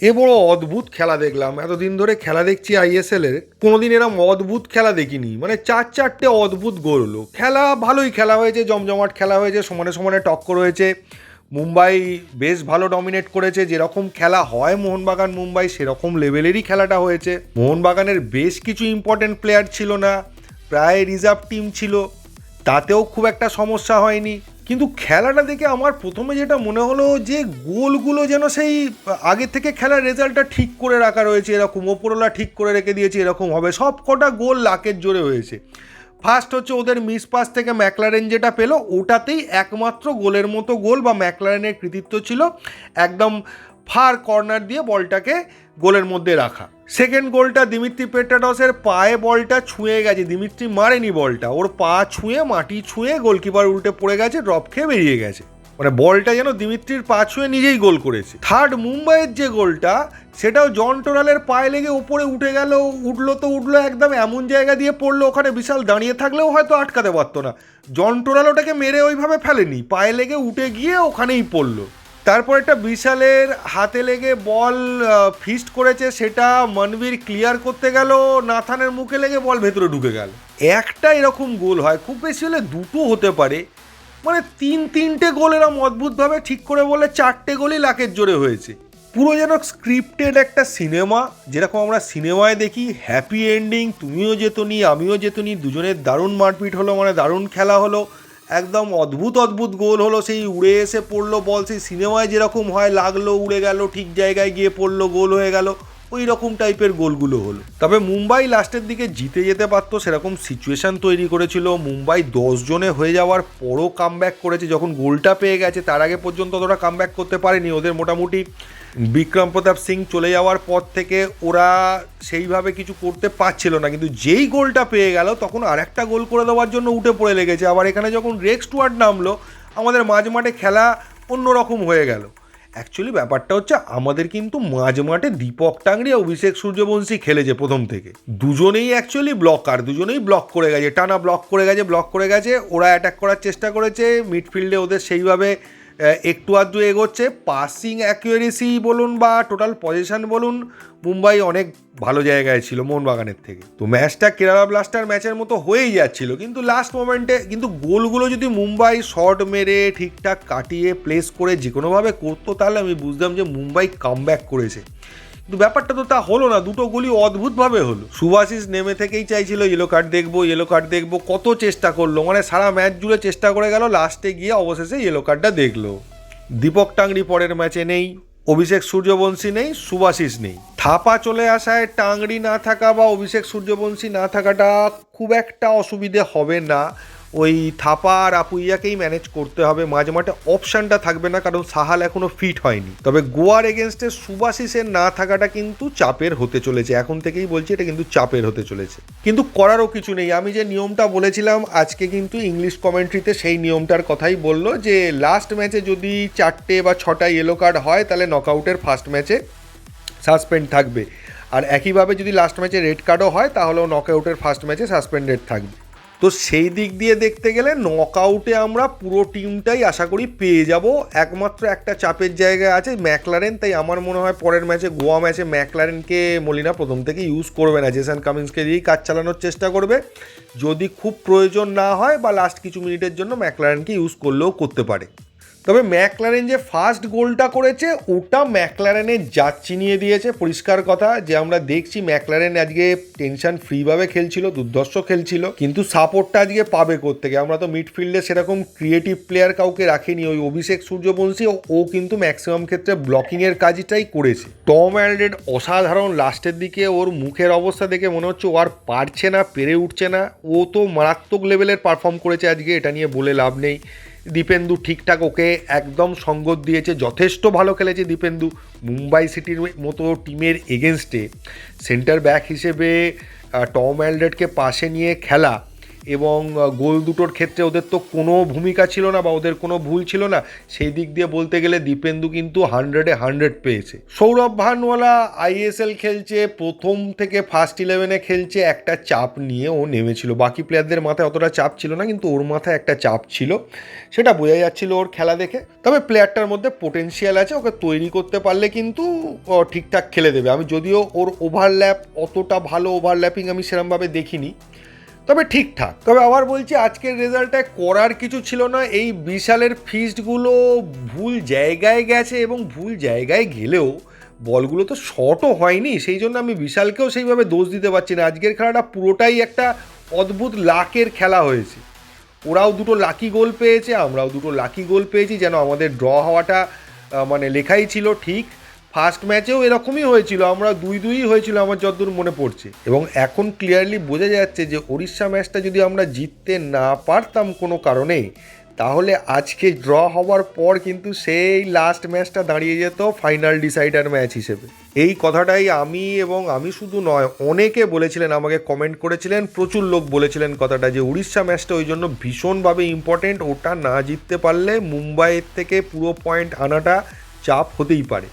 এ বড় অদ্ভুত খেলা দেখলাম। এতদিন ধরে খেলা দেখছি আইএসএল এর। কোনোদিন এরম অদ্ভুত খেলা দেখিনি। মানে চার চারটে অদ্ভুত গোল হলো। খেলা ভালোই খেলা হয়েছে, জমজমাট খেলা হয়েছে, সমানে সমানে টক্কর হয়েছে। মুম্বাই বেশ ভালো ডমিনেট করেছে। যেরকম খেলা হয় মোহনবাগান, মুম্বাই সেরকম লেভেলেরই খেলাটা হয়েছে। মোহনবাগানের বেশ কিছু ইম্পর্টেন্ট প্লেয়ার ছিল না। প্রায় রিজার্ভ টিম ছিল। তাতেও খুব একটা সমস্যা হয়নি। কিন্তু খেলাটা দেখে আমার প্রথমে যেটা মনে হলো যে গোলগুলো যেন সেই আগে থেকে খেলার রেজাল্টটা ঠিক করে রাখা রয়েছে, এরকম ওপরওয়ালা ঠিক করে রেখে দিয়েছে, এরকম হবে। সব কটা গোল লাকের জোরে হয়েছে। ফার্স্ট হচ্ছে ওদের মিস পাস থেকে ম্যাকলারেন যেটা পেল, ওটাতেই একমাত্র গোলের মতো গোল বা ম্যাকলারেনের কৃতিত্ব ছিল। একদম ফার কর্নার দিয়ে বলটাকে গোলের মধ্যে রাখা। সেকেন্ড গোলটা দিমিত্রি পেট্রাডসের পায়ে বলটা ছুঁয়ে গেছে। দিমিত্রি মারেনি বলটা। ওর পা ছুঁয়ে, মাটি ছুঁয়ে গোলকিপার উল্টে পড়ে গেছে ড্রপ খেয়ে বেরিয়ে গেছে। মানে বলটা যেন দিমিত্রির পা ছুঁয়ে নিজেই গোল করেছে। থার্ড মুম্বাইয়ের যে গোলটা, সেটাও জন টোরালের পায়ে লেগে উপরে উঠে গেল, উঠল তো উঠল একদম এমন জায়গা দিয়ে পড়ল, ওখানে বিশাল দাঁড়িয়ে থাকলেও হয়তো আটকাতে পারতো না। জন টোরাল ওটাকে মেরে ওইভাবে ফেলেনি, পায়ে লেগে উঠে গিয়ে ওখানেই পড়ল। তারপর একটা বিশালের হাতে লেগে বল ফিস্ট করেছে, সেটা মনবীর ক্লিয়ার করতে গেল, নাথানের মুখে লেগে বল ভেতরে ঢুকে গেল। একটা এরকম গোল হয়, খুব বেশি হলে দুটো হতে পারে। মানে তিন, তিনটে গোল এরম অদ্ভুতভাবে ঠিক করে বলে চারটে গোলই লাকের জোরে হয়েছে। পুরো যেন স্ক্রিপ্টেড একটা সিনেমা, যেরকম আমরা সিনেমায় দেখি হ্যাপি এন্ডিং তুমিও যেতনি, আমিও যেতনি, দুজনের দারুণ মারপিট হলো মানে দারুণ খেলা হলো। একদম অদ্ভুত অদ্ভুত গোল হলো। সেই উড়ে এসে পড়ল বল সেই সিনেমায় যেরকম হয়, লাগল, উড়ে গেল, ঠিক জায়গায় গিয়ে পড়ল, গোল হয়ে গেল। ওই রকম টাইপের গোলগুলো হলো। তবে মুম্বাই লাস্টের দিকে জিতে যেতে পারতো সেরকম সিচুয়েশন তৈরি করেছিল। মুম্বাই দশ জনে হয়ে যাওয়ার পরও কামব্যাক করেছে। যখন গোলটা পেয়ে গেছে, তার আগে পর্যন্ত ওরা কামব্যাক করতে পারেনি ওদের মোটামুটি। বিক্রম প্রতাপ সিং চলে যাওয়ার পর থেকে ওরা সেইভাবে কিছু করতে পারছিল না। কিন্তু যেই গোলটা পেয়ে গেল, তখন আর একটা গোল করে দেওয়ার জন্য উঠে পড়ে লেগেছে। আবার এখানে যখন রেক স্টুয়ার্ড নামলো, আমাদের মাঝ মাঠে খেলা অন্যরকম হয়ে গেল। অ্যাকচুয়ালি ব্যাপারটা হচ্ছে আমাদের কিন্তু মাঝ মাঠে দীপক টাংরি অভিষেক সূর্যবংশী খেলেছে প্রথম থেকে। দুজনেই অ্যাকচুয়ালি ব্লক আর দুজনেই ব্লক করে গেছে, টানা ব্লক করে গেছে ব্লক করে গেছে, ওরা অ্যাটাক করার চেষ্টা করেছে মিডফিল্ডে ওদের সেইভাবে একটু আধটু এগোচ্ছে। পাসিং অ্যাকুয়ারেসি বলুন বা টোটাল পজিশন বলুন, মুম্বাই অনেক ভালো জায়গায় ছিল মোহনবাগানের থেকে। তো ম্যাচটা কেরালা ব্লাস্টার ম্যাচের মতো হয়েই যাচ্ছিল। কিন্তু লাস্ট মোমেন্টে কিন্তু গোলগুলো যদি মুম্বাই শর্ট মেরে ঠিকঠাক কাটিয়ে প্লেস করে যে কোনোভাবে করতো, তাহলে আমি বুঝতাম যে মুম্বাই কামব্যাক করেছে। কিন্তু ব্যাপারটা তো তা হলো না, দুটো গুলি অদ্ভুতভাবে হলো। সুভাশিস নেমে থেকেই চাইছিল ইয়েলো কার্ড দেখব ইয়েলো কার্ড দেখব। কত চেষ্টা করল মানে সারা ম্যাচ জুড়ে চেষ্টা করে গেল লাস্টে গিয়ে অবশেষে ইয়েলো কার্ডটা দেখল। দীপক টাংরি পরের ম্যাচে নেই, অভিষেক সূর্যবংশী নেই সুভাশিস নেই। থাপা চলে আসায় টাংরি না থাকা বা অভিষেক সূর্যবংশী না থাকাটা খুব একটা অসুবিধে হবে না। ওই থাপা আর আপুইয়াকেই ম্যানেজ করতে হবে। মাঝে মাঠে অপশানটা থাকবে না, কারণ সাহাল এখনও ফিট হয়নি। তবে গোয়ার এগেনস্টে সুভাশিসের না থাকাটা কিন্তু চাপের হতে চলেছে। এখন থেকেই বলছি, এটা কিন্তু চাপের হতে চলেছে। কিন্তু করারও কিছু নেই। আমি যে নিয়মটা বলেছিলাম, আজকে কিন্তু ইংলিশ কমেন্ট্রিতে সেই নিয়মটার কথাই বলল যে লাস্ট ম্যাচে যদি চারটে বা ছটা ইয়েলো কার্ড হয়, তাহলে নকআউটের ফার্স্ট ম্যাচে সাসপেন্ড থাকবে। আর একইভাবে যদি লাস্ট ম্যাচে রেড কার্ডও হয়, তাহলেও নকআউটের ফার্স্ট ম্যাচে সাসপেন্ডেড থাকবে। তো সেই দিক দিয়ে দেখতে গেলে নক আউটে আমরা পুরো টিমটাই আশা করি পেয়ে যাব। একমাত্র একটা চাপের জায়গায় আছে ম্যাকলারেন তাই আমার মনে হয় পরের ম্যাচে, গোয়া ম্যাচে ম্যাকলারেনকে মলিনা প্রথম থেকে ইউজ করবে না। জেসান কামিন্সকে দিয়েই কাজ চালানোর চেষ্টা করবে। যদি খুব প্রয়োজন না হয় বা লাস্ট কিছু মিনিটের জন্য ম্যাকলারেনকে ইউজ করলেও করতে পারে। তবে ম্যাকলারেন যে ফার্স্ট গোলটা করেছে, ওটা ম্যাকলারেনের জাত চিনিয়ে দিয়েছে। পরিষ্কার কথা, যে আমরা দেখছি ম্যাকলারেন আজকে টেনশন ফ্রিভাবে খেলছিল, দুর্ধর্ষ খেলছিল, কিন্তু সাপোর্টটা আজকে পাবে থেকে আমরা তো মিডফিল্ডে সেরকম ক্রিয়েটিভ প্লেয়ার কাউকে রাখিনি। ওই অভিষেক সূর্যবংশী, ও কিন্তু ম্যাক্সিমাম ক্ষেত্রে ব্লকিংয়ের কাজটাই করেছে। টম অ্যালডেড অসাধারণ লাস্টের দিকে ওর মুখের অবস্থা দেখে মনে হচ্ছে ও আর পারছে না, পেরে উঠছে না। ও তো মারাত্মক লেভেলের পারফর্ম করেছে আজকে, এটা নিয়ে বলে লাভ নেই। দীপেন্দু ঠিকঠাক ওকে একদম সঙ্গত দিয়েছে। যথেষ্ট ভালো খেলেছে দীপেন্দু। মুম্বাই সিটির মতো টিমের এগেনস্টে। সেন্টার ব্যাক হিসেবে টম অ্যালডেটকে পাশে নিয়ে খেলা। এবং গোল দুটোর ক্ষেত্রে ওদের তো কোনো ভূমিকা ছিল না বা ওদের কোনো ভুল ছিল না। সেই দিক দিয়ে বলতে গেলে দীপেন্দু কিন্তু হান্ড্রেডে হান্ড্রেড পেয়েছে। সৌরভ ভানওয়ালা আইএসএল খেলছে, প্রথম থেকে ফার্স্ট ইলেভেনে খেলছে, একটা চাপ নিয়ে ও নেমেছিল। বাকি প্লেয়ারদের মাথায় অতটা চাপ ছিল না, কিন্তু ওর মাথায় একটা চাপ ছিল। সেটা বোঝা যাচ্ছিল ওর খেলা দেখে। তবে প্লেয়ারটার মধ্যে পোটেনশিয়াল আছে, ওকে তৈরি করতে পারলে কিন্তু ঠিকঠাক খেলে দেবে। আমি যদিও ওর ওভারল্যাপ অতটা ভালো ওভারল্যাপিং আমি সেরমভাবে দেখিনি। তবে ঠিকঠাক। তবে আবার বলছি, আজকের রেজাল্টে করার কিছু ছিল না। এই বিশালের ফিস্টগুলো ভুল জায়গায় গেছে এবং ভুল জায়গায় গেলেও বলগুলো তো শর্টও হয়নি। সেই জন্য আমি বিশালকেও সেইভাবে দোষ দিতে পারছি না। আজকের খেলাটা পুরোটাই একটা অদ্ভুত লাকের খেলা হয়েছে। ওরাও দুটো লাকি গোল পেয়েছে, আমরাও দুটো লাকি গোল পেয়েছি, যেন আমাদের ড্র হওয়াটা মানে লেখাই ছিল ঠিক। ফার্স্ট ম্যাচেও এরকমই হয়েছিল, আমরা দুই দুই হয়েছিল আমার যতদূর মনে পড়ছে। এবং এখন ক্লিয়ারলি বোঝা যাচ্ছে যে উড়িষ্যা ম্যাচটা যদি আমরা জিততে না পারতাম কোনো কারণে তাহলে আজকে ড্র হওয়ার পর কিন্তু সেই লাস্ট ম্যাচটা দাঁড়িয়ে যেত ফাইনাল ডিসাইডার ম্যাচ হিসেবে। এই কথাটাই আমি এবং আমি শুধু নয়, অনেকে বলেছিলেন, আমাকে কমেন্ট করেছিলেন, প্রচুর লোক বলেছিলেন কথাটা যে উড়িষ্যা ম্যাচটা ওই জন্য ভীষণভাবে ইম্পর্টেন্ট ওটা না জিততে পারলে মুম্বাইয়ের থেকে পুরো পয়েন্ট আনাটা চাপ হতেই পারে।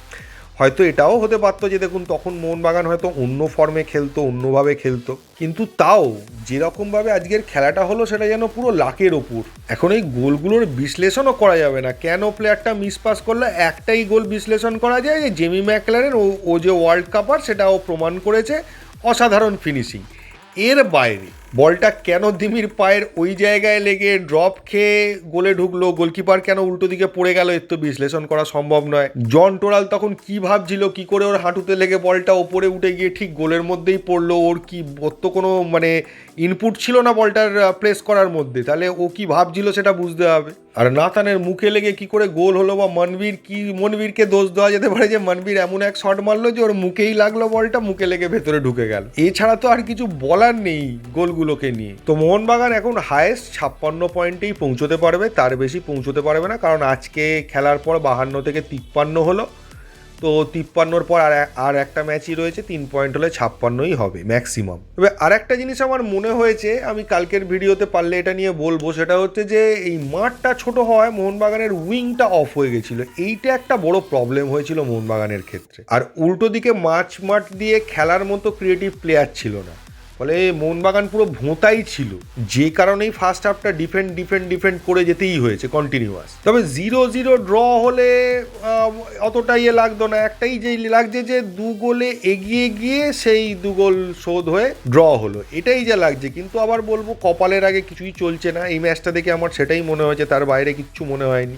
হয়তো এটাও হতে পারতো যে দেখুন তখন মোহনবাগান হয়তো অন্য ফর্মে খেলতো, অন্যভাবে খেলতো। কিন্তু তাও যেরকমভাবে আজকের খেলাটা হলো সেটা যেন পুরো লাকের ওপর। এখন এই গোলগুলোর বিশ্লেষণও করা যাবে না। কেন প্লেয়ারটা মিস পাস করল? একটাই গোল বিশ্লেষণ করা যায় যে জেমি ম্যাকলারের ও ও যে ওয়ার্ল্ড কাপার সেটা ও প্রমাণ করেছে অসাধারণ ফিনিশিং এর বাইরে বলটা কেন দিমির পায়ের ওই জায়গায় লেগে ড্রপ খেয়ে গোলে ঢুকলো? গোলকিপার কেন উল্টো দিকে পড়ে গেল এর তো বিশ্লেষণ করা সম্ভব নয়। জন টোরাল তখন কি ভাবছিল? কি করে ওর হাঁটুতে লেগে বলটা ওপরে উঠে গিয়ে ঠিক গোলের মধ্যেই পড়ল? ওর কি ওর তো কোনো মানে ইনপুট ছিল না বলটার প্লেস করার মধ্যে? তাহলে ও কি ভাবছিল সেটা বুঝতে হবে। আর নাতানের মুখে লেগে কি করে গোল হলো বা মনবীর কি, মনবীরকে দোষ দেওয়া যেতে পারে যে মনবীর এমন এক শট মারলো যে ওর মুখেই লাগল বলটা, মুখে লেগে ভেতরে ঢুকে গেল। এছাড়া তো আর কিছু বলার নেই গোলগুলোকে নিয়ে। তো মোহনবাগান এখন হায়েস্ট ছাপ্পান্ন পয়েন্টেই পৌঁছতে পারবে, তার বেশি পৌঁছতে পারবে না, কারণ আজকে খেলার পর বাহান্ন থেকে তিপ্পান্ন হলো। তো তিপ্পান্নর পর আর আর একটা ম্যাচই রয়েছে, তিন পয়েন্ট হলে ছাপ্পান্নই হবে ম্যাক্সিমাম তবে আর একটা জিনিস আমার মনে হয়েছে, আমি কালকের ভিডিওতে পারলে এটা নিয়ে বলব, সেটা হচ্ছে যে এই মাঠটা ছোট হওয়ায় মোহনবাগানের উইংটা অফ হয়ে গেছিল। এইটা একটা বড় প্রবলেম হয়েছিল মোহনবাগানের ক্ষেত্রে। আর উল্টো দিকে মাছ মাঠ দিয়ে খেলার মতো ক্রিয়েটিভ প্লেয়ার ছিল না। ফলে মোহনবাগান পুরো ভোঁতাই ছিল। যে কারণেই ফার্স্ট হাফটা ডিফেন্ড ডিফেন্ড ডিফেন্ড করে যেতেই হয়েছে কন্টিনিউয়াস তবে জিরো জিরো ড্র হলে অতটা ইয়ে লাগতো না। একটাই যে লাগছে যে দু গোলে এগিয়ে গিয়ে সেই দু গোল শোধ হয়ে ড্র হলো। এটাই যা লাগছে। কিন্তু আবার বলব, কপালের আগে কিছুই চলছে না। এই ম্যাচটা দেখে আমার সেটাই মনে হয়েছে। তার বাইরে কিচ্ছু মনে হয়নি।